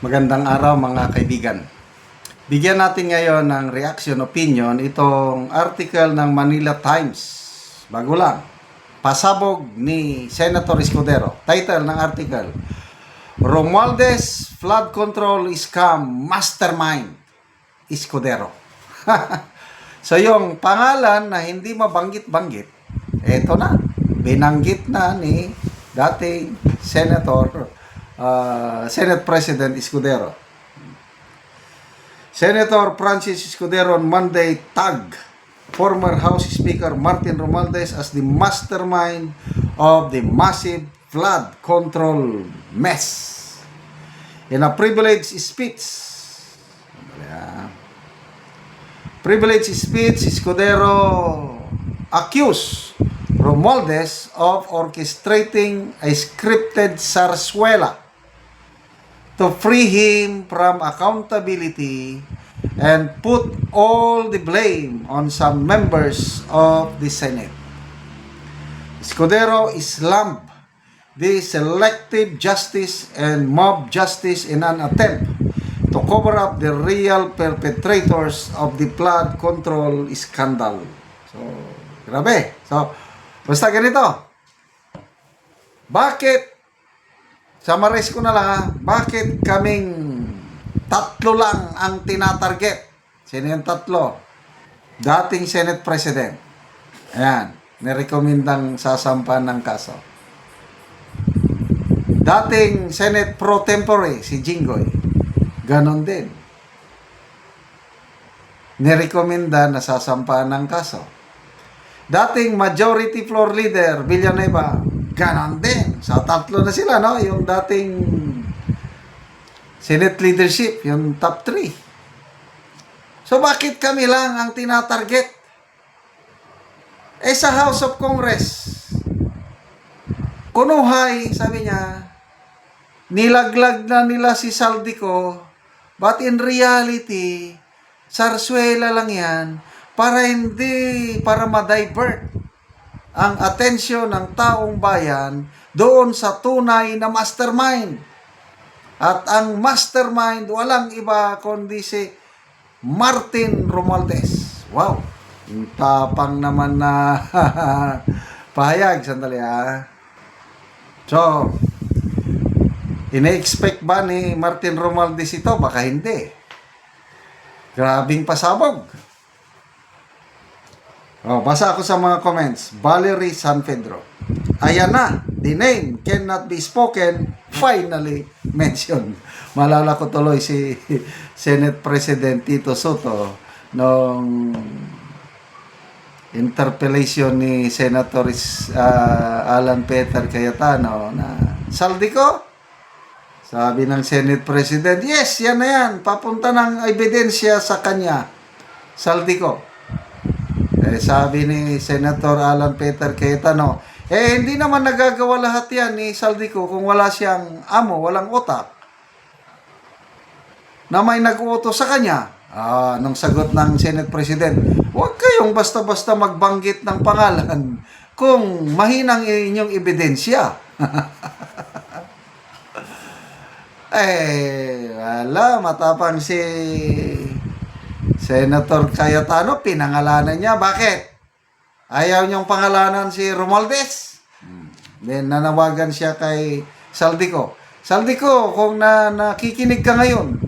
Magandang araw mga kaibigan. Bigyan natin ngayon ng reaction opinion itong article ng Manila Times. Bago lang. Pasabog ni Senator Escudero. Title ng article. Romualdez Flood Control Scam Mastermind Escudero. so yung pangalan na hindi mabanggit-banggit, eto na. Binanggit na ni dating Senator uh, Senate President Escudero. Senator Francis Escudero on Monday tagged former House Speaker Martin Romualdez as the mastermind of the massive flood control mess. In a privileged speech, privileged speech, Escudero accused Romualdez of orchestrating a scripted sarsuela to free him from accountability and put all the blame on some members of the Senate. Scudero Escudero slammed the selective justice and mob justice in an attempt to cover up the real perpetrators of the flood control scandal. So, grabe. So, basta ganito. Bakit Summarize ko na lang ha. Bakit kaming tatlo lang ang tinatarget? Sino yung tatlo? Dating Senate President. Ayan. Nirekomendang sasampan ng kaso. Dating Senate Pro Tempore, si Jinggoy. Ganon din. Nirekomenda na sasampahan ng kaso. Dating Majority Floor Leader, Villanueva, ganon din. Sa tatlo na sila, no? Yung dating Senate leadership, yung top 3. So, bakit kami lang ang tinatarget? Eh, sa House of Congress, kunuhay, sabi niya, nilaglag na nila si Saldico, but in reality, sarsuela lang yan, para hindi, para ma-divert ang atensyon ng taong bayan doon sa tunay na mastermind. At ang mastermind, walang iba kundi si Martin Romualdez. Wow! Yung tapang naman na pahayag. Sandali ah. So, ina-expect ba ni Martin Romualdez ito? Baka hindi. Grabing pasabog. Oh, basa ako sa mga comments. Valerie San Pedro. Ayan na. The name cannot be spoken. Finally mentioned. Malala ko tuloy si Senate President Tito Soto nung interpellation ni Senator uh, Alan Peter Cayetano na saldi ko. Sabi ng Senate President, yes, yan na yan. Papunta ng ebidensya sa kanya. Saldi ko. Eh, sabi ni Senator Alan Peter Cayetano, eh hindi naman nagagawa lahat yan ni Saldico kung wala siyang amo, walang utak. Na may nag-utos sa kanya. Ah, nung sagot ng Senate President, huwag kayong basta-basta magbanggit ng pangalan kung mahinang inyong ebidensya. eh, wala, matapang si Senator Cayetano, pinangalanan niya. Bakit? Ayaw niyang pangalanan si Romualdez. Then, nanawagan siya kay Saldico. Saldico, kung na, nakikinig ka ngayon,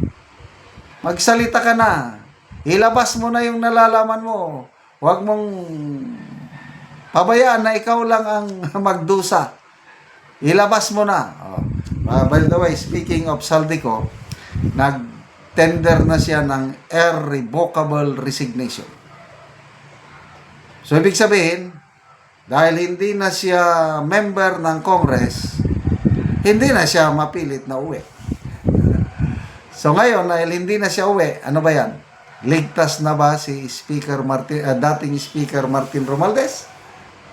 magsalita ka na. Ilabas mo na yung nalalaman mo. Huwag mong pabayaan na ikaw lang ang magdusa. Ilabas mo na. Oh. Uh, by the way, speaking of Saldico, nag tender na siya ng irrevocable resignation. So, ibig sabihin, dahil hindi na siya member ng Congress, hindi na siya mapilit na uwi. So, ngayon, dahil hindi na siya uwi, ano ba yan? Ligtas na ba si Speaker Martin, uh, dating Speaker Martin Romualdez?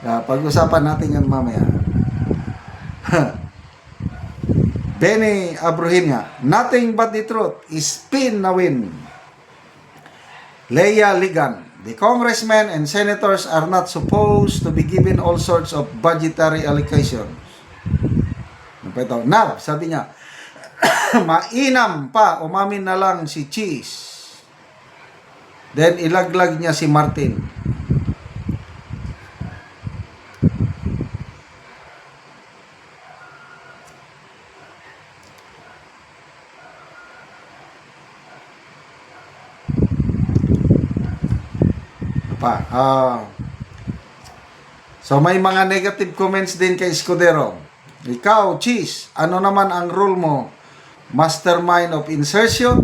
Uh, pag-usapan natin yan mamaya. Benny Abruhinya, nothing but the truth is spin na win. Leia Ligan, the congressmen and senators are not supposed to be given all sorts of budgetary allocations. Ano ito? Now, sabi niya, mainam pa, umamin na lang si Cheese. Then ilaglag niya si Martin. Pa, ah. so may mga negative comments din kay Escudero. Ikaw, Cheese, ano naman ang role mo? Mastermind of insertion?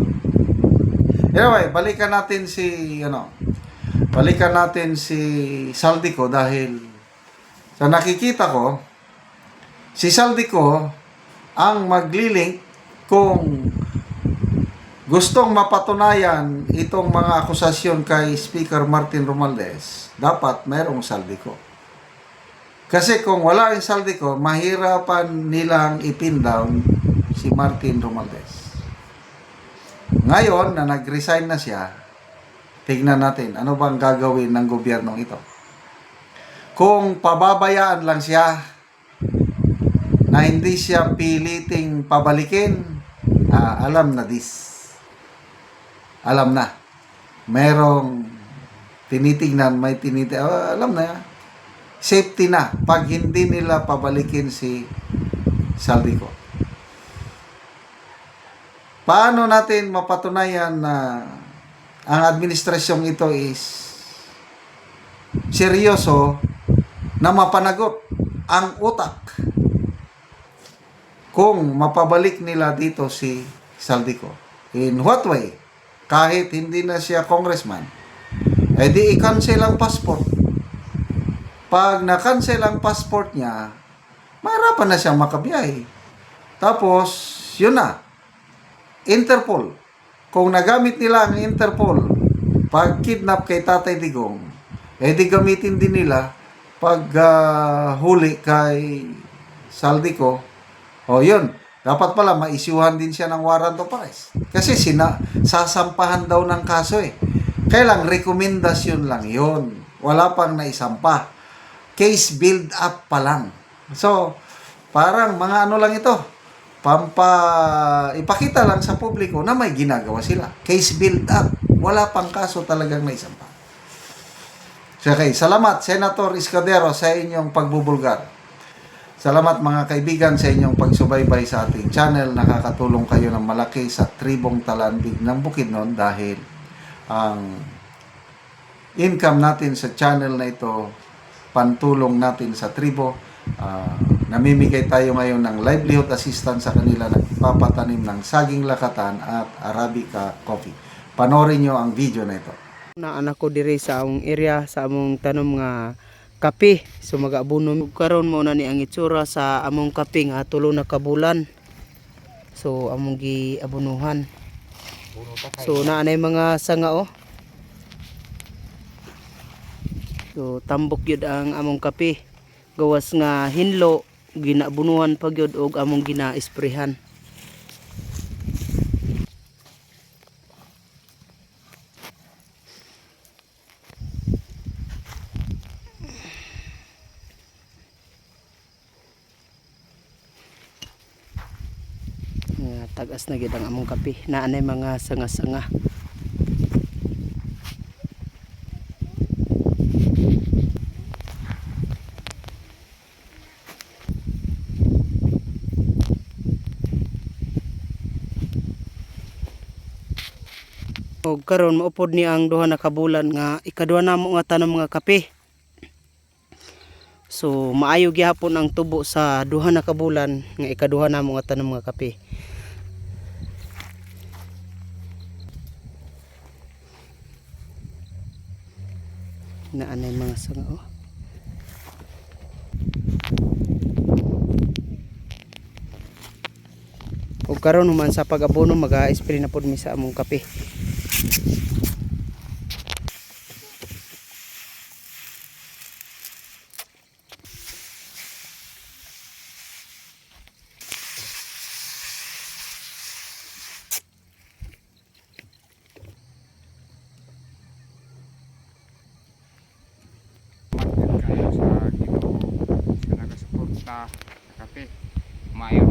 Anyway, balikan natin si, ano, balikan natin si Saldico dahil sa nakikita ko, si Saldico ang maglilink kung gustong mapatunayan itong mga akusasyon kay Speaker Martin Romualdez, dapat mayroong Saldico. Kasi kung wala yung Saldico, mahirapan nilang ipin down si Martin Romualdez. Ngayon na nag-resign na siya, tignan natin ano bang gagawin ng gobyernong ito. Kung pababayaan lang siya na hindi siya piliting pabalikin, ah, alam na this. Alam na. Merong tinitingnan, may tinitingnan, ah, alam na. Safety na pag hindi nila pabalikin si Saldico. Paano natin mapatunayan na ang administrasyong ito is seryoso na mapanagot ang utak kung mapabalik nila dito si Saldico. In what way? Kahit hindi na siya congressman, eh di i-cancel ang passport. Pag na-cancel ang passport niya, mahirapan na siyang makabiyahe. Tapos, yun na. Interpol. Kung nagamit nila ang Interpol pag kidnap kay Tatay Digong, eh di gamitin din nila pag ah, huli kay Saldico. O yun, dapat pala maisyuhan din siya ng warrant of arrest. Kasi sina, sasampahan daw ng kaso eh. Kailang rekomendasyon lang yun. Wala pang naisampa. Case build up pa lang. So, parang mga ano lang ito. Pampa, ipakita lang sa publiko na may ginagawa sila. Case build up. Wala pang kaso talagang naisampa. Okay, salamat Senator Escudero sa inyong pagbubulgar. Salamat mga kaibigan sa inyong pagsubaybay sa ating channel. Nakakatulong kayo ng malaki sa tribong talanbig ng Bukidnon dahil ang income natin sa channel na ito, pantulong natin sa tribo. Ah, namimigay tayo ngayon ng livelihood assistance sa kanila nagpapatanim ng saging lakatan at Arabica coffee. Panorin nyo ang video na ito. na anak ko diri sa among area sa among tanom nga kape. So mag-abuno karon mo na ni ang itsura sa among kape nga tulo na kabulan. So among giabunuhan. So naanay mga sanga oh. So tambok yun ang among kape. Gawas nga hinlo ginabunuhan pag yun og among gina-sprayhan nga tagas na gid ang among kape naanay mga sanga-sanga Og karon maupod ni ang duha na kabulan nga ikaduha na mo nga tanom nga kape. So maayo gihapon ang tubo sa duha na kabulan nga ikaduha na mo nga tanom nga kape. Naanay mga sanga oh. Ug karon human sa pag-abono mag-spray na pod mi sa among kape. tapi mayor